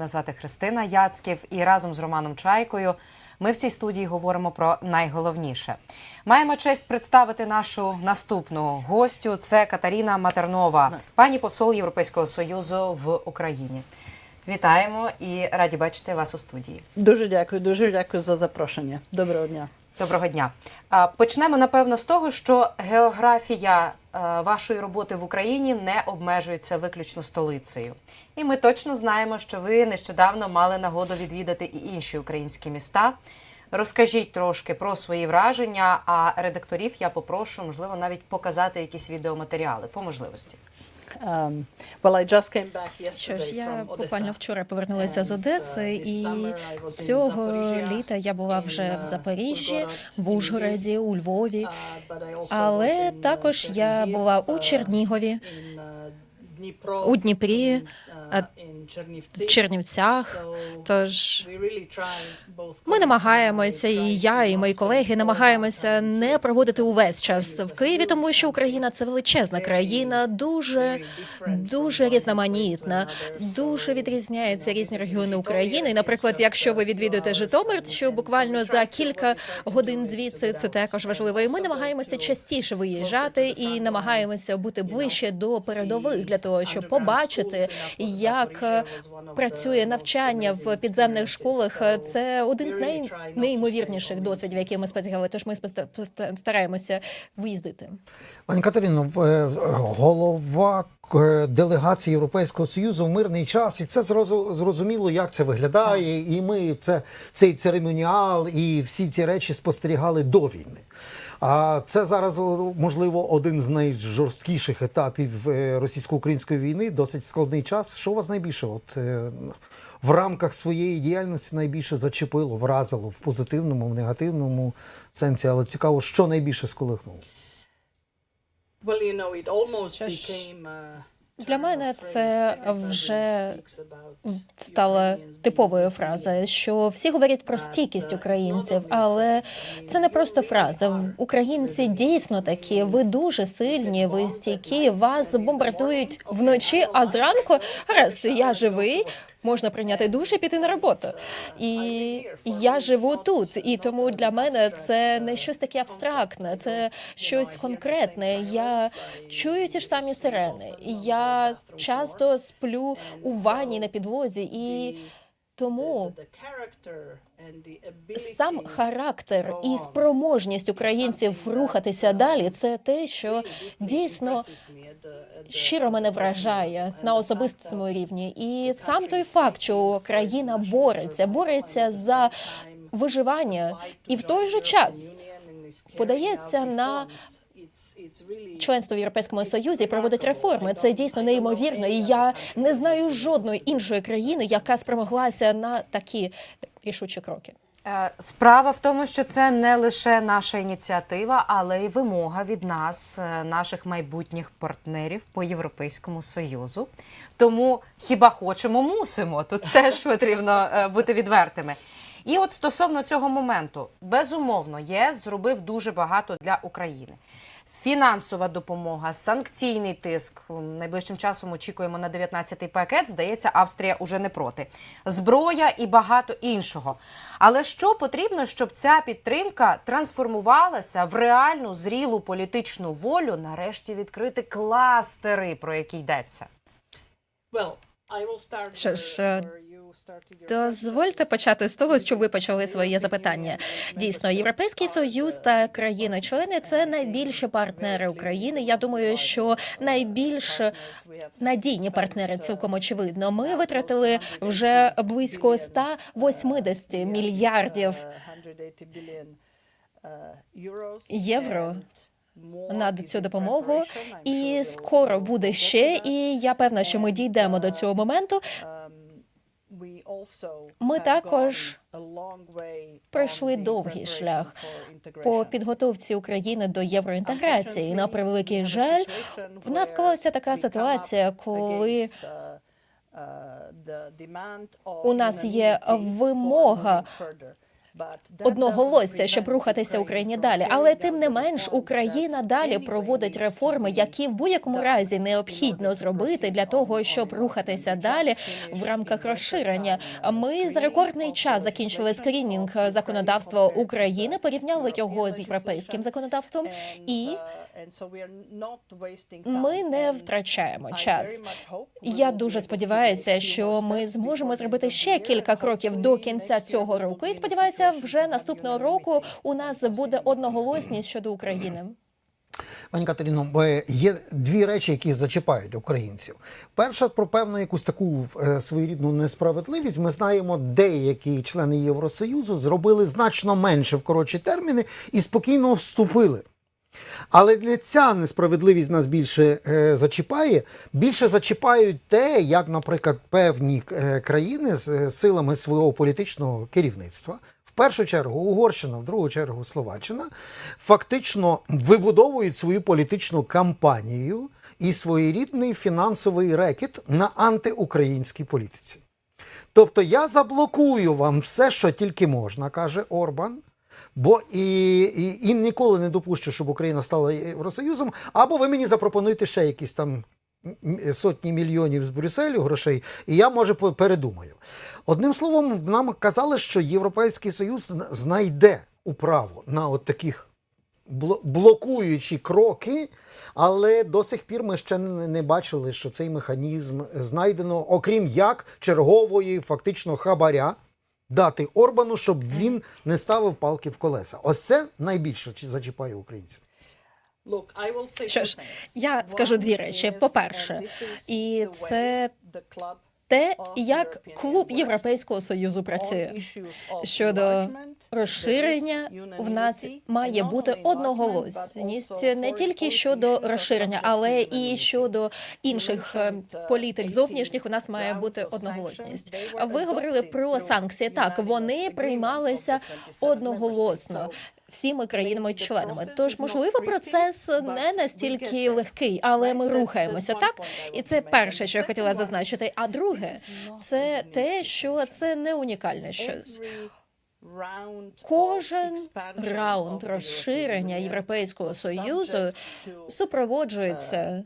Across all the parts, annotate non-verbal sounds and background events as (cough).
Мене звати Христина Яцьків, і разом з Романом Чайкою ми в цій студії говоримо про найголовніше. Маємо честь представити нашу наступну гостю. Це Катаріна Матернова, пані посол Європейського союзу в Україні. Вітаємо і раді бачити вас у студії. Дуже дякую, дуже дякую за запрошення. Доброго дня. Доброго дня. Почнемо напевно з того, що географія е, вашої роботи в Україні не обмежується виключно столицею. І ми точно знаємо, що ви нещодавно мали нагоду відвідати і інші українські міста. Розкажіть трошки про свої враження, а редакторів я попрошу, можливо, навіть показати якісь відеоматеріали по можливості. Um, Що ж, я буквально вчора повернулася з Одеси, uh, і was in цього літа я була вже в uh, Запоріжжі, в Ужгороді, у Львові. Uh, Але також я була у Чернігові, у Дніпрі, в Чернівцях. Тож ми намагаємося, і я, і мої колеги намагаємося не проводити увесь час в Києві, тому що Україна це величезна країна, дуже дуже різноманітна, дуже відрізняються різні регіони України. І, Наприклад, якщо ви відвідуєте Житомир, що буквально за кілька годин звідси, це також важливо. І ми намагаємося частіше виїжджати і намагаємося бути ближче до передових для того, щоб побачити, як Працює навчання в підземних школах. Це один з really най... try not to неймовірніших stay досвідів, які ми спостерігали. Тож ми стараємося виїздити. Пані Катерино, е, голова е, делегації Європейського Союзу в мирний час, і це зрозу- зрозуміло, як це виглядає. І ми це цей церемоніал і всі ці речі спостерігали до війни. А це зараз можливо один з найжорсткіших етапів е, російсько-української війни. Досить складний час. Що вас найбільше, от е, в рамках своєї діяльності найбільше зачепило, вразило в позитивному, в негативному сенсі, але цікаво, що найбільше сколихнуло. Well, you know, it almost became, uh, для мене це вже стала типовою фразою, що всі говорять про стійкість українців, але це не просто фраза. Українці дійсно такі. Ви дуже сильні, ви стійкі. Вас бомбардують вночі, а зранку раз я живий. Можна прийняти душ і піти на роботу. І я живу тут, і тому для мене це не щось таке абстрактне, це щось конкретне. Я чую ті ж самі сирени. Я часто сплю у ванні на підлозі, і тому сам характер і спроможність українців рухатися далі це те, що дійсно щиро мене вражає на особистому рівні. І сам той факт, що країна бореться, бореться за виживання, і в той же час подається на членство в Європейському Союзі проводить реформи. Це дійсно неймовірно. І я не знаю жодної іншої країни, яка спромоглася на такі рішучі кроки. Е, Справа в тому, що це не лише наша ініціатива, але й вимога від нас, е, наших майбутніх партнерів по Європейському Союзу. Тому хіба хочемо, мусимо. Тут (laughs) теж потрібно е, бути відвертими. І от стосовно цього моменту, безумовно, ЄС зробив дуже багато для України. Фінансова допомога, санкційний тиск. Найближчим часом очікуємо на 19-й пакет. Здається, Австрія уже не проти. Зброя і багато іншого. Але що потрібно, щоб ця підтримка трансформувалася в реальну зрілу політичну волю, нарешті відкрити кластери, про які йдеться? Що ж, е, Дозвольте почати з того, що ви почали своє запитання. Дійсно, європейський союз та країни-члени це найбільші партнери України. Я думаю, що найбільш надійні партнери цілком очевидно. Ми витратили вже близько 180 мільярдів євро на цю допомогу, і скоро буде ще. І я певна, що ми дійдемо до цього моменту. Ми також пройшли довгий шлях по підготовці України до євроінтеграції. На превеликий жаль, в нас склалася така ситуація, коли у нас є вимога одноголосся, щоб рухатися Україні далі. Але тим не менш Україна далі проводить реформи, які в будь-якому разі необхідно зробити для того, щоб рухатися далі в рамках розширення. Ми за рекордний час закінчили скринінг законодавства України, порівняли його з європейським законодавством, і ми не втрачаємо час. Я дуже сподіваюся, що ми зможемо зробити ще кілька кроків до кінця цього року. І сподіваюся, вже наступного року у нас буде одноголосність щодо України. Пані Катерино, е, є дві речі, які зачіпають українців. Перша про певну якусь таку е, своєрідну несправедливість. Ми знаємо, деякі члени Євросоюзу зробили значно менше в коротші терміни і спокійно вступили. Але ця несправедливість нас більше е, зачіпає. Більше зачіпають те, як, наприклад, певні е, країни з е, силами свого політичного керівництва, в першу чергу Угорщина, в другу чергу Словаччина, фактично вибудовують свою політичну кампанію і своєрідний фінансовий рекет на антиукраїнській політиці. Тобто я заблокую вам все, що тільки можна, каже Орбан. Бо і, і, і ніколи не допущу, щоб Україна стала Євросоюзом, або ви мені запропонуєте ще якісь там сотні мільйонів з Брюсселю грошей, і я може передумаю. Одним словом, нам казали, що Європейський Союз знайде управу на от таких блокуючі кроки, але до сих пір ми ще не бачили, що цей механізм знайдено, окрім як чергової, фактично хабаря. Дати Орбану, щоб він не ставив палки в колеса. Ось це найбільше зачіпає українців. Що ж, я скажу дві речі. По-перше, і це те, як клуб Європейського союзу працює. Щодо розширення в нас має бути одноголосність не тільки щодо розширення, але і щодо інших е, політик зовнішніх. У нас має бути одноголосність. Ви говорили про санкції. Так вони приймалися одноголосно всіми країнами-членами. Тож, можливо, процес не настільки легкий, але ми рухаємося так. І це перше, що я хотіла зазначити. А друге, це те, що це не унікальне щось. Кожен раунд розширення Європейського союзу супроводжується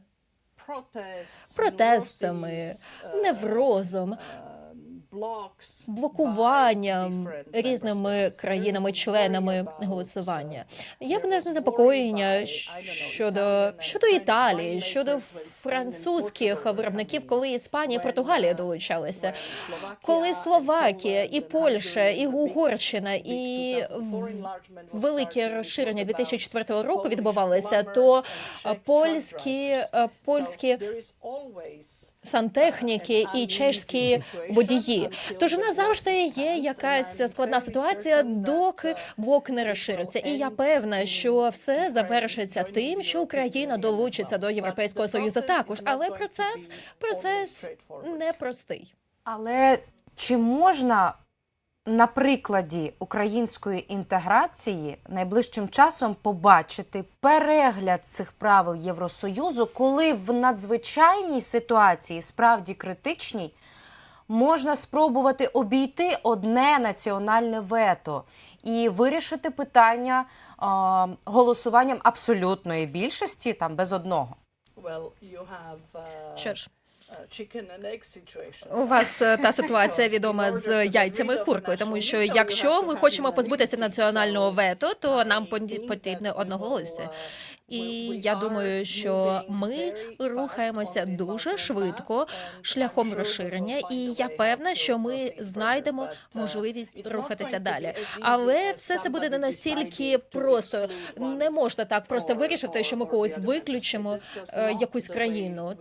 протестами, неврозом, блокуванням різними країнами-членами голосування. Є в нас занепокоєння щодо щодо Італії, щодо французьких виробників, коли Іспанія і Португалія долучалися, коли Словакія і Польща, і Угорщина, і велике розширення 2004 року відбувалося, то польські е, польські сантехніки і чешські водії. Тож у нас завжди є якась складна ситуація, доки блок не розшириться. І я певна, що все завершиться тим, що Україна долучиться до Європейського союзу також. Але процес процес непростий. Але чи можна на прикладі української інтеграції найближчим часом побачити перегляд цих правил Євросоюзу, коли в надзвичайній ситуації, справді критичній, можна спробувати обійти одне національне вето і вирішити питання а, голосуванням абсолютної більшості, там без одного? Що ж, У вас е, та ситуація відома з яйцями і куркою, тому що якщо ми хочемо позбутися національного вето, то нам потрібне одноголосся. І я думаю, що ми рухаємося дуже швидко шляхом розширення, і я певна, що ми знайдемо можливість рухатися далі. Але все це буде не настільки просто. Не можна так просто вирішити, що ми когось виключимо е, якусь країну.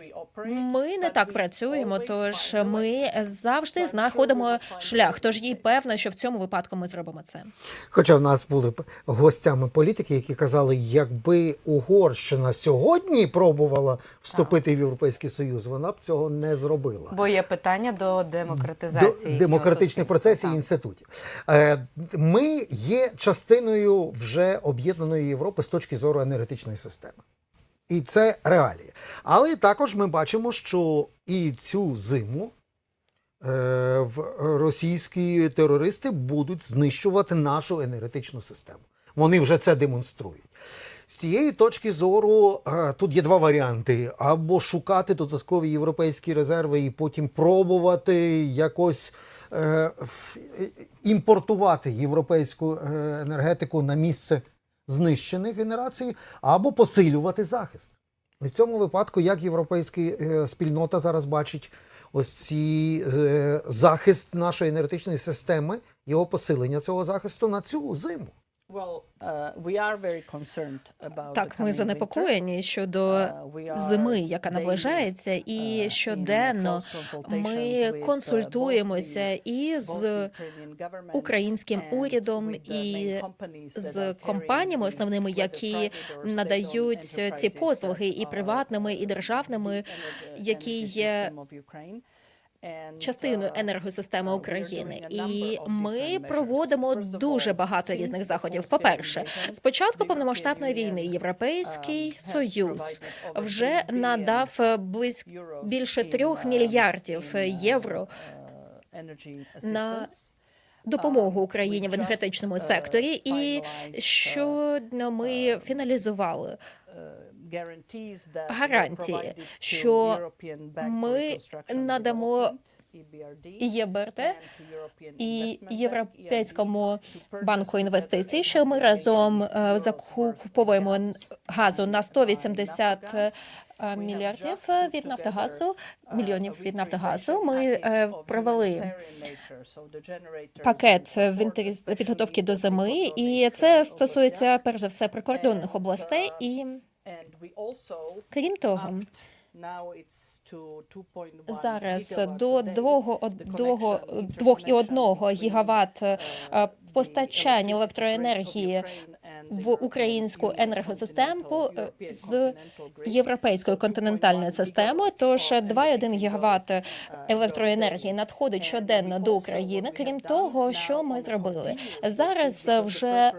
Ми не так працюємо, тож ми завжди знаходимо шлях. Тож я й певна, що в цьому випадку ми зробимо це. Хоча в нас були гостями політики, які казали, якби Угорщина сьогодні пробувала вступити в Європейський Союз, вона б цього не зробила. Бо є питання до демократизації До демократичних процесів і так. інститутів. Е, Ми є частиною вже об'єднаної Європи з точки зору енергетичної системи. І це реалії. Але також ми бачимо, що і цю зиму е, російські терористи будуть знищувати нашу енергетичну систему. Вони вже це демонструють. З цієї точки зору е, тут є два варіанти: або шукати додаткові європейські резерви і потім пробувати якось е, імпортувати європейську е, енергетику на місце знищених генерацій, або посилювати захист. І в цьому випадку, як європейська спільнота зараз бачить ось ці захист нашої енергетичної системи, його посилення цього захисту на цю зиму. Uh, Так, ми занепокоєні щодо. Uh, зими, яка наближається, uh, і щоденно ми uh, консультуємося і з українським урядом і з компаніями основними, які надають ці послуги, і приватними, і uh, державними, які є частиною uh, енергосистеми are України. І ми проводимо дуже багато різних заходів. По-перше, invasion, з початку повномасштабної війни Європейський um, Союз вже надав е, близько більше трьох uh, мільярдів uh, євро на допомогу Um, Україні в енергетичному секторі. І щодо ми фіналізували uh, гарантії, що ми надамо і European і Європейському банку інвестицій, що ми 800 разом е, закуповуємо газу на from 180 Naftogaz. е, We мільярдів е, від Нафтогазу, uh, мільйонів від Нафтогазу. Ми е, провели пакет підготовки до зими, і це uh, стосується перш за все прикордонних областей. uh, І крім того, 2.1 зараз до a day. двого двого двох і одного гігават е, Uh, постачання електроенергії в українську енергосистему е, з європейською континентальною системою. Тож 2,1 гігават електроенергії надходить щоденно до України. Крім того, що ми зробили зараз вже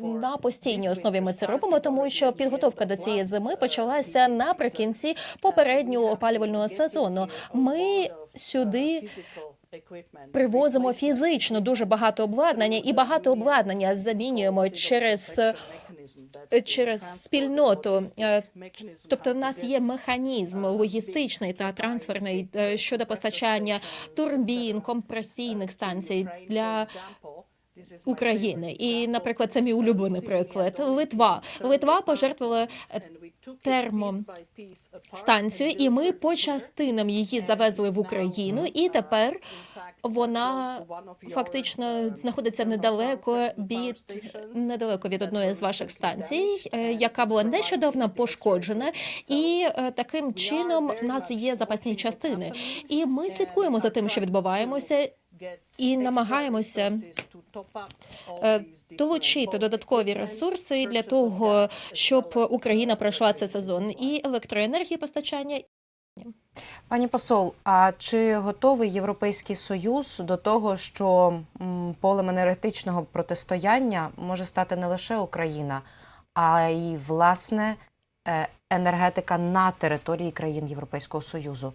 на постійній основі ми це робимо, тому що підготовка до цієї зими почалася наприкінці попереднього опалювального сезону. Ми сюди привозимо фізично дуже багато обладнання, і багато обладнання замінюємо через е, через спільноту. Е, Тобто, в нас є механізм логістичний та трансферний е, щодо постачання турбін, компресійних станцій для України. І, наприклад, це мій улюблений приклад. Литва. Литва пожертвувала термостанцію, і ми по частинам її завезли в Україну, і тепер вона фактично знаходиться недалеко від недалеко від одної з ваших станцій, е, яка була нещодавно пошкоджена, і е, таким чином в нас є запасні частини. І ми слідкуємо за тим, що відбуваємося, і намагаємося е, долучити додаткові ресурси для того, щоб Україна пройшла цей сезон і електроенергії постачання. Пані посол, а чи готовий Європейський Союз до того, що полем енергетичного протистояння може стати не лише Україна, а й власне е, енергетика на території країн Європейського Союзу?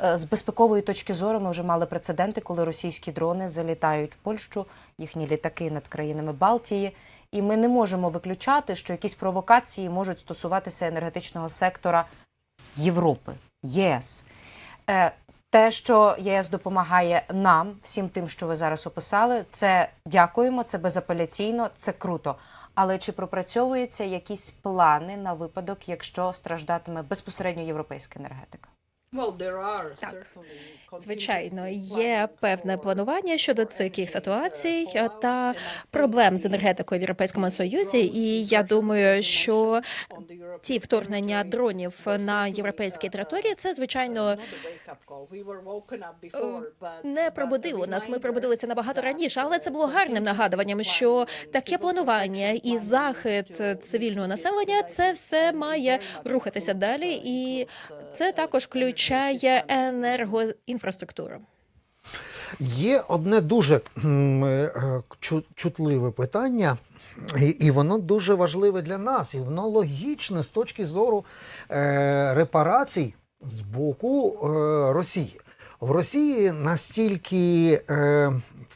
Е, З безпекової точки зору ми вже мали прецеденти, коли російські дрони залітають в Польщу, їхні літаки над країнами Балтії. І ми не можемо виключати, що якісь провокації можуть стосуватися енергетичного сектора Європи, ЄС. Е, Те, що ЄС допомагає нам, всім тим, що ви зараз описали, це дякуємо, це безапеляційно, це круто. Але чи пропрацьовуються якісь плани на випадок, якщо страждатиме безпосередньо європейська енергетика? Так. Звичайно, є певне планування щодо цих ситуацій е, та проблем з енергетикою в Європейському Союзі. І я думаю, що ті вторгнення дронів на європейській території це звичайно не пробудило нас. Ми пробудилися набагато раніше, але це було гарним нагадуванням, що таке планування і захист цивільного населення це все має рухатися далі, і це також включає енергоінфраструктуру. Є одне дуже е, чу- чутливе питання, і, воно дуже важливе для нас, і воно логічне з точки зору е, репарацій з боку е, Росії. В Росії настільки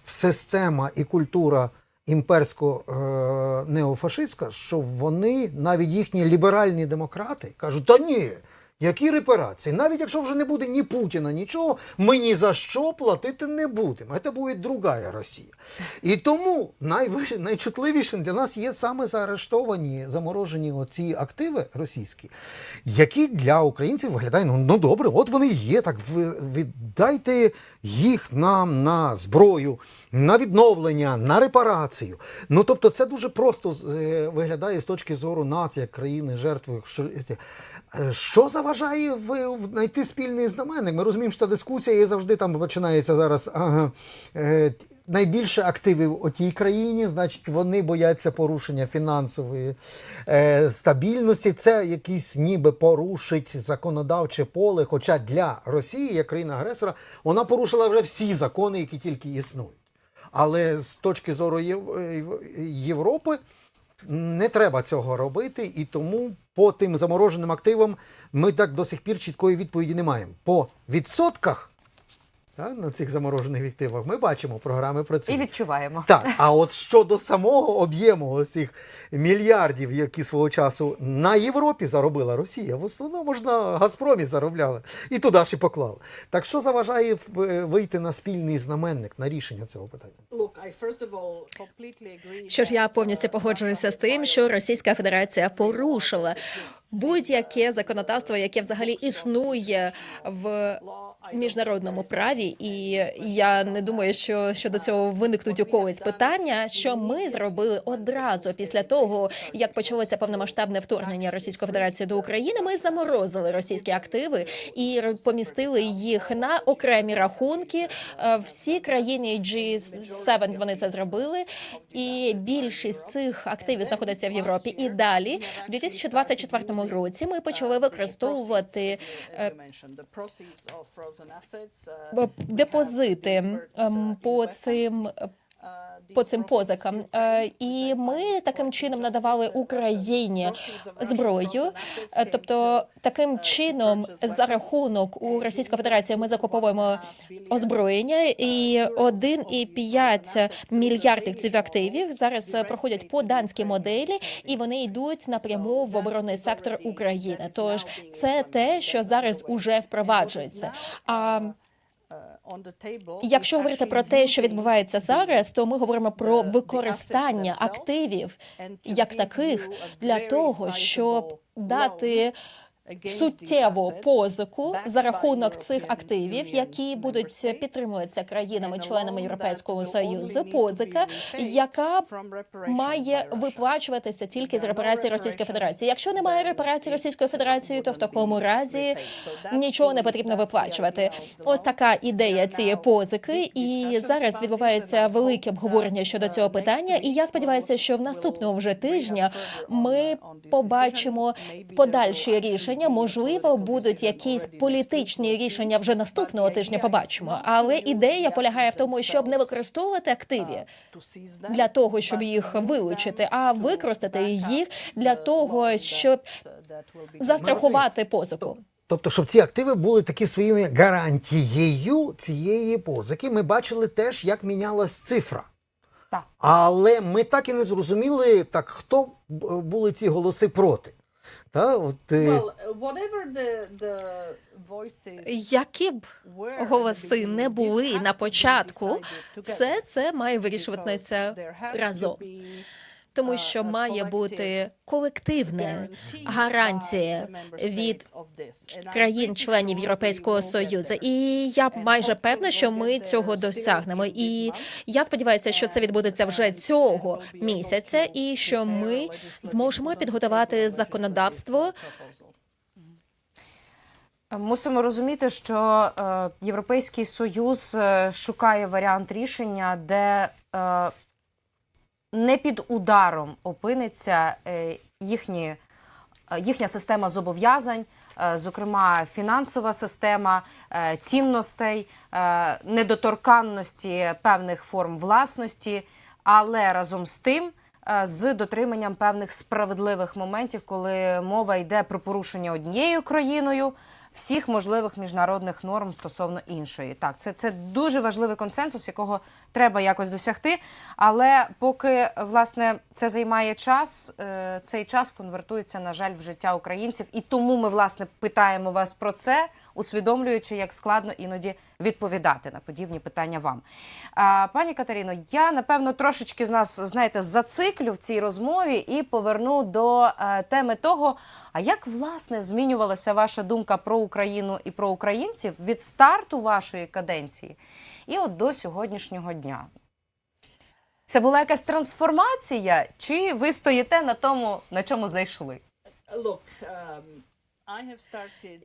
система і культура імперсько е, неофашистська, що вони, навіть їхні ліберальні демократи, кажуть: та ні. Які репарації? Навіть якщо вже не буде ні Путіна, нічого, ми ні за що платити не будемо. Це буде друга Росія. І тому найвищ- найчутливішим для нас є саме заарештовані, заморожені оці активи російські, які для українців виглядають, ну, ну добре, от вони є. Так віддайте їх нам на зброю, на відновлення, на репарацію. Ну тобто, це дуже просто е, виглядає з точки зору нас, як країни жертви. Що, е, що заважає в, знайти спільний знаменник? Ми розуміємо, що ця дискусія і завжди там починається зараз. Ага, е, найбільше активів у тій країні, значить, вони бояться порушення фінансової е, стабільності. Це якийсь ніби порушить законодавче поле. Хоча для Росії, як країни-агресора, вона порушила вже всі закони, які тільки існують. Але з точки зору Єв- Європи не треба цього робити, і тому по тим замороженим активам ми так до сих пір чіткої відповіді не маємо. По відсотках та, на цих заморожених активах ми бачимо програми І відчуваємо. Так, а от щодо самого об'єму ось цих мільярдів, які свого часу на Європі заробила Росія, в основному ж на Газпромі заробляли і туди ж і поклали. Так що заважає е, вийти на спільний знаменник на рішення цього питання? Що ж, я повністю uh, погоджуюся з тим, що Російська Федерація порушила будь-яке законодавство, яке взагалі існує в міжнародному think і я не думаю, що щодо цього виникнуть у когось питання, що ми зробили одразу після того, як почалося повномасштабне вторгнення Російської Федерації до України. Ми заморозили російські активи і помістили їх на окремі рахунки. Е, Всі країни G7 вони це зробили, і більшість цих активів знаходиться в Європі. І далі, в 2024 році, ми почали використовувати е, депозити ем, по цим по цим позикам. Е, І ми таким чином надавали Україні зброю. Е, Тобто, таким чином, за рахунок у Російської Федерації ми закуповуємо озброєння, і 1,5 мільярдів цих активів зараз проходять по данській моделі, і вони йдуть напряму в оборонний сектор України. Тож це те, що зараз уже впроваджується. А Якщо говорити про те, що відбувається зараз, то ми говоримо про використання активів як таких для того, щоб дати суттєву позику за рахунок цих активів, які будуть підтримуватися країнами-членами Європейського союзу. Позика, яка має виплачуватися тільки з репарації Російської Федерації. Якщо немає репарації Російської Федерації, то в такому разі нічого не потрібно виплачувати. Ось така ідея цієї позики, і зараз відбувається велике обговорення щодо цього питання. І я сподіваюся, що в наступного вже тижня ми побачимо подальші рішення. Можливо, будуть якісь політичні рішення вже наступного тижня. Побачимо, але ідея полягає в тому, щоб не використовувати активі для того, щоб їх вилучити, а використати їх для того, щоб застрахувати позику. Тобто, щоб ці активи були такі своїми гарантією цієї позики. Ми бачили теж, як мінялась цифра. Так. Але ми так і не зрозуміли, так хто б- були ці голоси проти. Та, от, е, voices Які б голоси не були на початку, все це має вирішуватися разом. Тому що має бути колективне гарантія від країн-членів Європейського союзу. І я майже певна, що ми цього досягнемо. І я сподіваюся, що це відбудеться вже цього місяця, і що ми зможемо підготувати законодавство. Мусимо розуміти, що е, Європейський Союз е, шукає варіант рішення, де е, не під ударом опиниться е, їхні, е, їхня система зобов'язань, е, зокрема фінансова система цінностей, недоторканності певних форм власності, але разом з тим. З дотриманням певних справедливих моментів, коли мова йде про порушення однією країною, всіх можливих міжнародних норм стосовно іншої. Так, це, це дуже важливий консенсус, якого треба якось досягти. Але поки власне це займає час, е, цей час конвертується, на жаль, в життя українців. І тому ми власне питаємо вас про це, усвідомлюючи, як складно іноді відповідати на подібні питання вам. Пані Катерино, я напевно трошечки з нас знаєте зациклю в цій розмові і поверну до е, теми того, а як власне змінювалася ваша думка про Україну і про українців від старту вашої каденції і от до сьогоднішнього дня? Це була якась трансформація, чи ви стоїте на тому, на чому зайшли? Look, um, I have started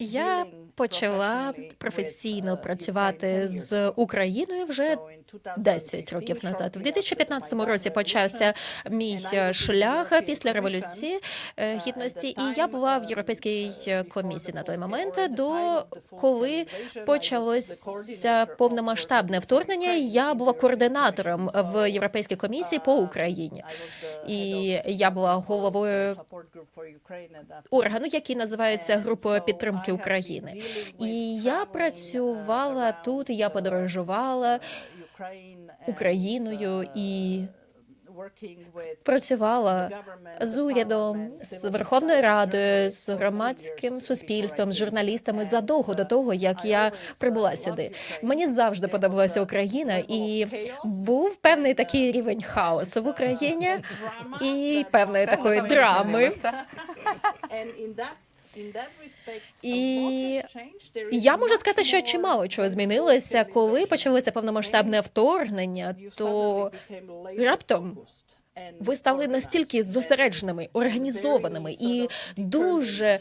Я почала професійно працювати з. Україною вже So in 10 років назад. В 2015 році почався мій шлях після революції е, гідності, і я була в європейській комісії на той момент, до коли почалося повномасштабне вторгнення. Я була координатором в європейській комісії по Україні. І я була головою органу, який називається групою підтримки України. І я працювала тут, я подорожувала Україною і працювала з урядом, з Верховною Радою, з громадським суспільством, з журналістами задовго до того, як я прибула сюди. Мені завжди подобалася Україна, і був певний такий рівень хаосу в Україні і певної такої драми. І Я можу сказати, що чимало чого змінилося, коли почалося повномасштабне вторгнення, то раптом ви стали настільки зосередженими, організованими і дуже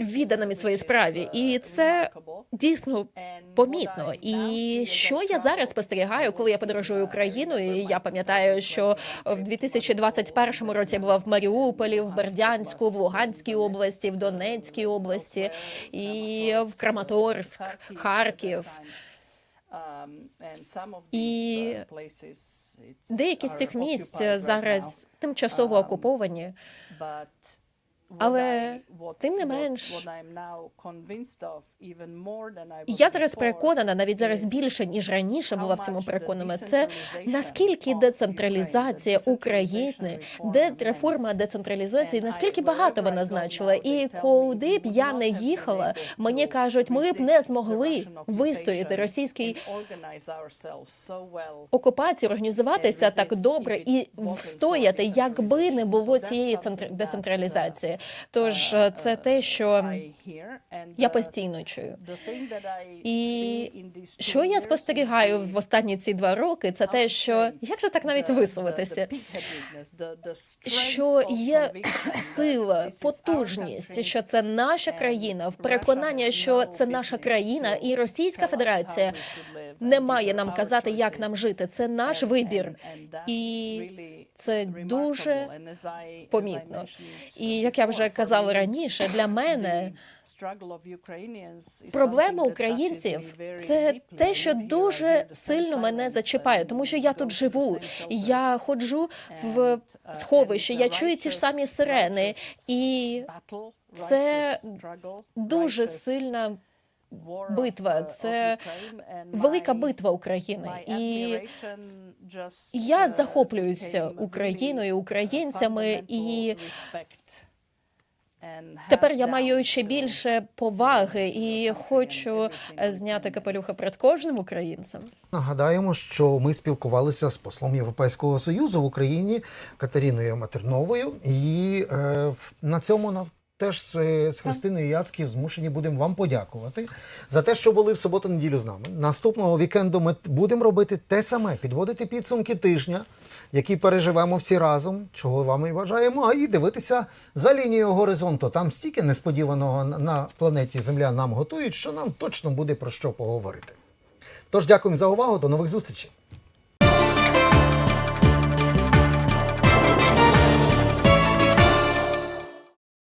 відданими своїй справі, і це дійсно помітно. І що я зараз спостерігаю, коли я подорожую Україною, і я пам'ятаю, що в 2021 році я була в Маріуполі, в Бердянську, в Луганській області, в Донецькій області і в Краматорськ, Харків. І Деякі з цих місць зараз тимчасово окуповані. Але тим не менш, я зараз переконана, навіть зараз більше ніж раніше була в цьому переконана. Це наскільки децентралізація України, де реформа децентралізації, наскільки багато вона значила. І куди б я не їхала, мені кажуть, ми б не змогли вистояти російській окупації, організуватися так добре і встояти, якби не було цієї центр- децентралізації. Тож е, це те, що я постійно чую. І що я спостерігаю в останні ці два роки, це те, що як же так навіть висловитися, що є сила, потужність, що це наша країна, в переконання, що це наша країна, і Російська Федерація не має нам казати, як нам жити. Це наш вибір, і це дуже помітно. І як я вже казала раніше, для мене проблема українців це те, що дуже сильно мене зачіпає, тому що я тут живу. Я ходжу в сховище, я чую ті ж самі сирени, і це дуже сильна битва. Це велика битва України. І я захоплююся Україною, українцями, і тепер я маю ще більше поваги і хочу е, зняти капелюха перед кожним українцем. Нагадаємо, що ми спілкувалися з послом Європейського союзу в Україні Катериною Матерновою, і е, на цьому на теж з, з Христиною Яцьків змушені будемо вам подякувати за те, що були в суботу-неділю з нами. Наступного вікенду ми будемо робити те саме, підводити підсумки тижня, які переживемо всі разом, чого вам і бажаємо, а і дивитися за лінією горизонту. Там стільки несподіваного на планеті Земля нам готують, що нам точно буде про що поговорити. Тож дякуємо за увагу, до нових зустрічей.